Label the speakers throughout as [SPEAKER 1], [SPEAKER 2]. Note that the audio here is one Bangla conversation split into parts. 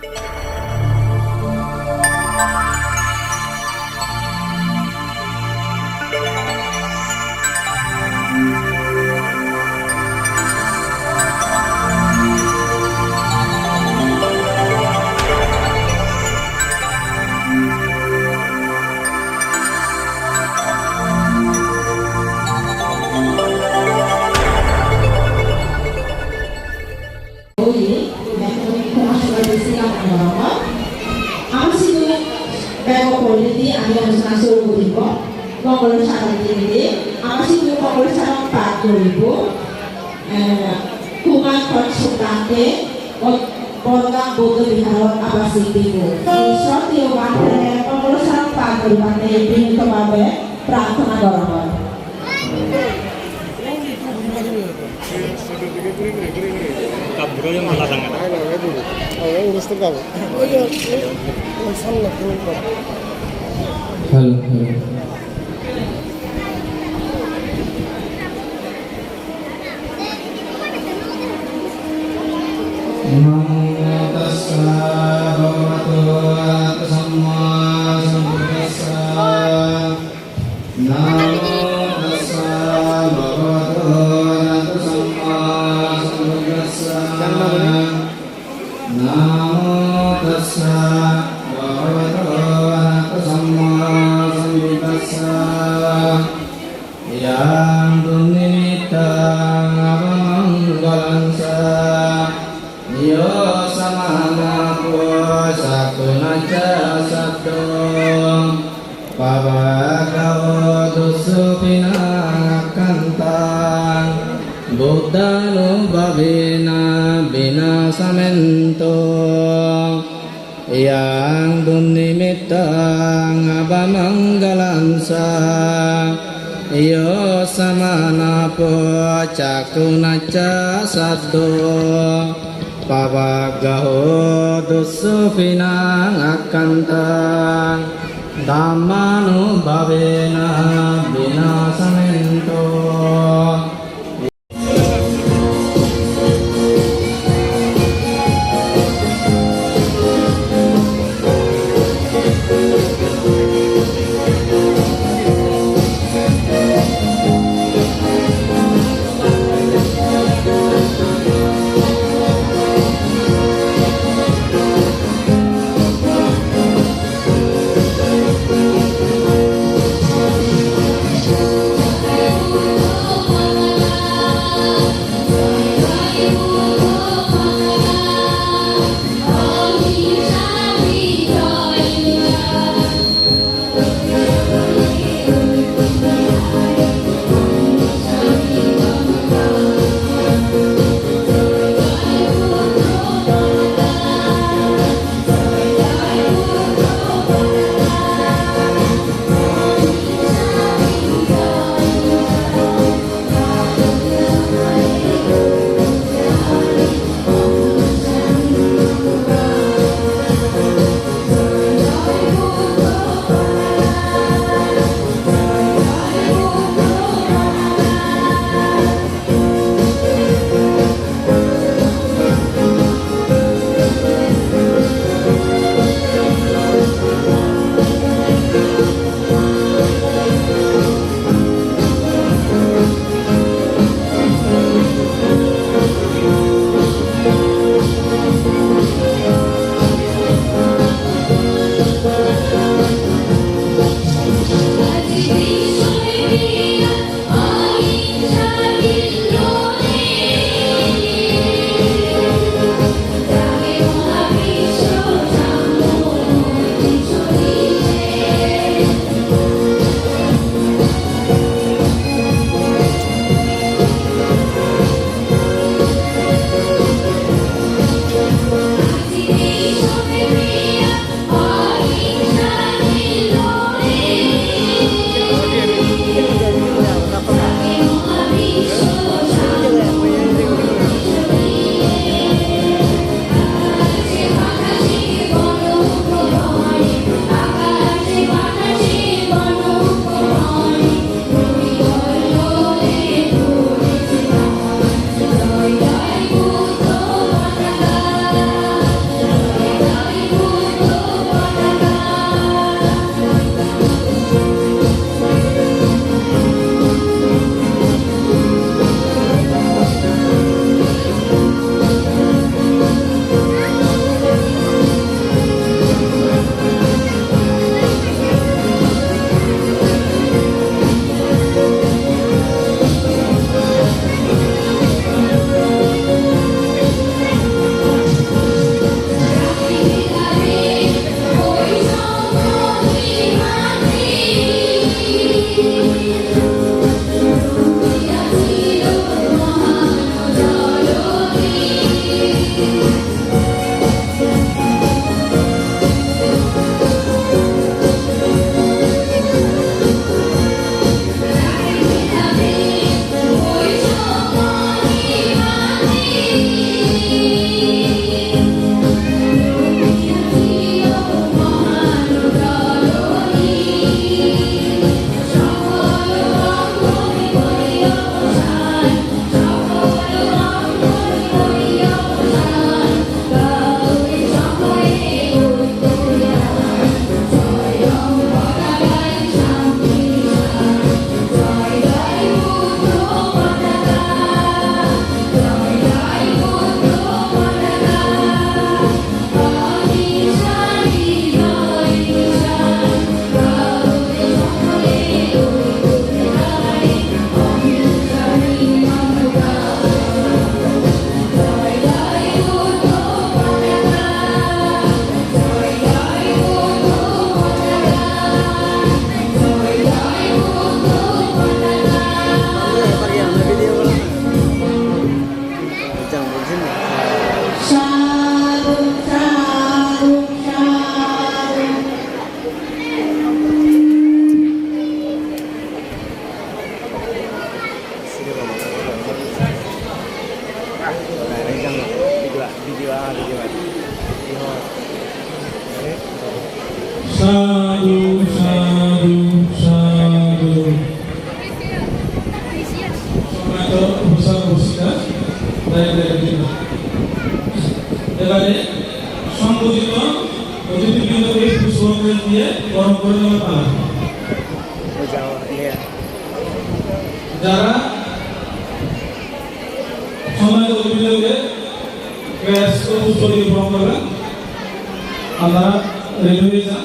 [SPEAKER 1] Música yang semasa lu di kok mau kalau sama ini apa sih lu mau kalau sama empat puluh ribu kuman konsultante
[SPEAKER 2] kota bogor di
[SPEAKER 3] halon apa sih tigo kalau short yang mana mau kalau sama empat puluh mana ini ke mana prakteknya orang orang yang hello hello Namo Tassa Buddhaनुभavena binasamento Yang dunnimittang abamanggalam sa Yo samanapo cakunaca saddo Pavagaho dusufinang akantang Dhammanu Bhavena
[SPEAKER 4] এবারে পুষ্পকে দিয়ে গরম করে পালা। যারা সম্মানিত অতিথিবৃন্দকে গ্যাস ও পুষ্প দিয়ে গ্রহণ করবেন, আপনারা রেডি হয়ে যান।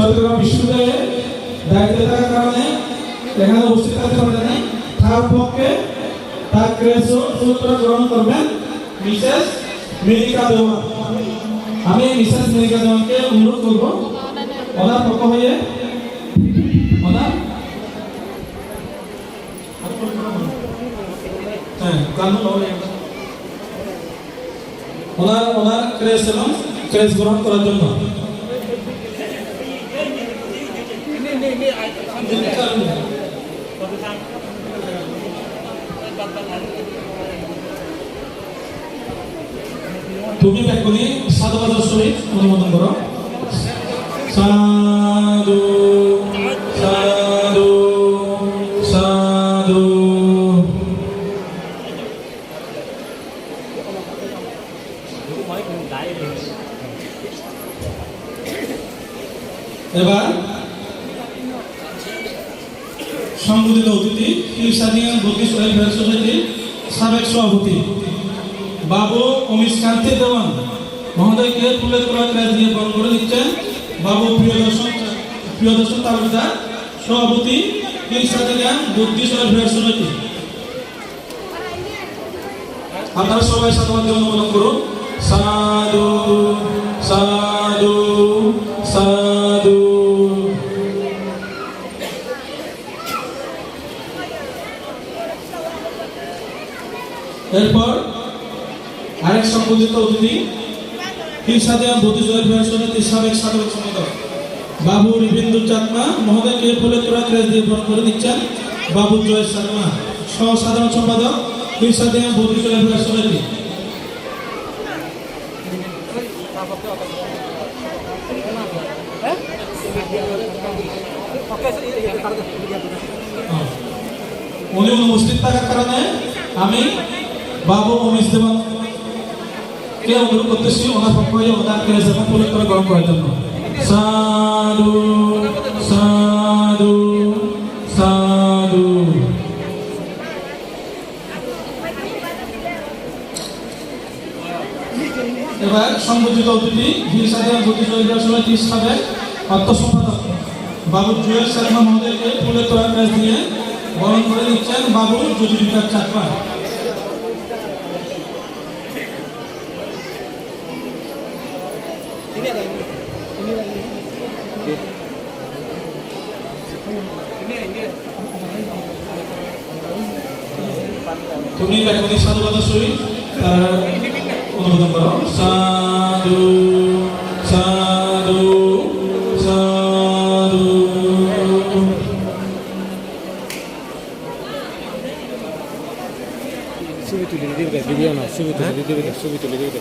[SPEAKER 4] চট্টগ্রাম বিশ্ববিদ্যালয়ে দায়িত্বে থাকার কারণে এখানে উপস্থিত থাকতে পারেন নাই তার পক্ষে তার সূত্র গ্রহণ করবেন মিসেস মেরিকা দেওয়ান। আমি মিসেস মেরিকা দেওয়ানকে অনুরোধ করব, ওনার পক্ষ হয়ে, ওনার হ্যাঁ ওনার ওনার ক্রেস এবং ক্রেস গ্রহণ করার জন্য। তুমি এখনই সাধুবাদের সহিত অনুমোদন করো। সাধু সাধু সাধু। এবার সংগঠিত অতিথি ইরশাদিয়ান বুদ্ধিস্ট ওয়েলফেয়ার সোসাইটির সাবেক সভাপতি। বাবু অমিশ কান্তি দেওয়ান। মহোদয়কে ফুলের তোলা ক্লাস দিয়ে বরণ করে দিচ্ছেন? বাবু প্রিয়দর্শন প্রিয়দর্শন তালুকদার সভাপতি সোসাইটি আপনারা সবাই সাথে অনুমোদন করুন। সাধু সাধু সাধু সংযোজিত অতিথি। বুদ্ধি ওয়েলফেয়ার সমিতির সাবেক সাধারণ সম্পাদক। বাবু রিবিন্দু চাকমা মহোদয়কে ফুলে তোরা ক্রেস দিয়ে করে দিচ্ছেন বাবু জয় শর্মা সহ সাধারণ সম্পাদক বুদ্ধি ওয়েলফেয়ার সমিতি উনি অনুপস্থিত থাকার কারণে আমি বাবু অমিশ দেবন কে অনুরোধ করতেছি, ওনার পক্ষ হয়ে ওনার ক্রেস এবং পুলিশ গ্রহণ করার জন্য। সাধু সাধু সাধু। এবার সংগঠিত অতিথি সাধারণ বুদ্ধি জয়গার সমিতি সাবেক অর্থ সম্পাদক বাবু জুয়েল শর্মা মহোদয়কে ফুলের কাজ দিয়ে বরণ করে দিচ্ছেন বাবু জ্যোতি বিকাশ চাকমা তুমি এখনই সাধুবাদের সহিত তার অনুমোদন করো। সাধু সাধু সাধু।
[SPEAKER 5] ছবি তুলে দিবে ভিডিও না ছবি তুলে দিবে, ছবি তুলে দিবে।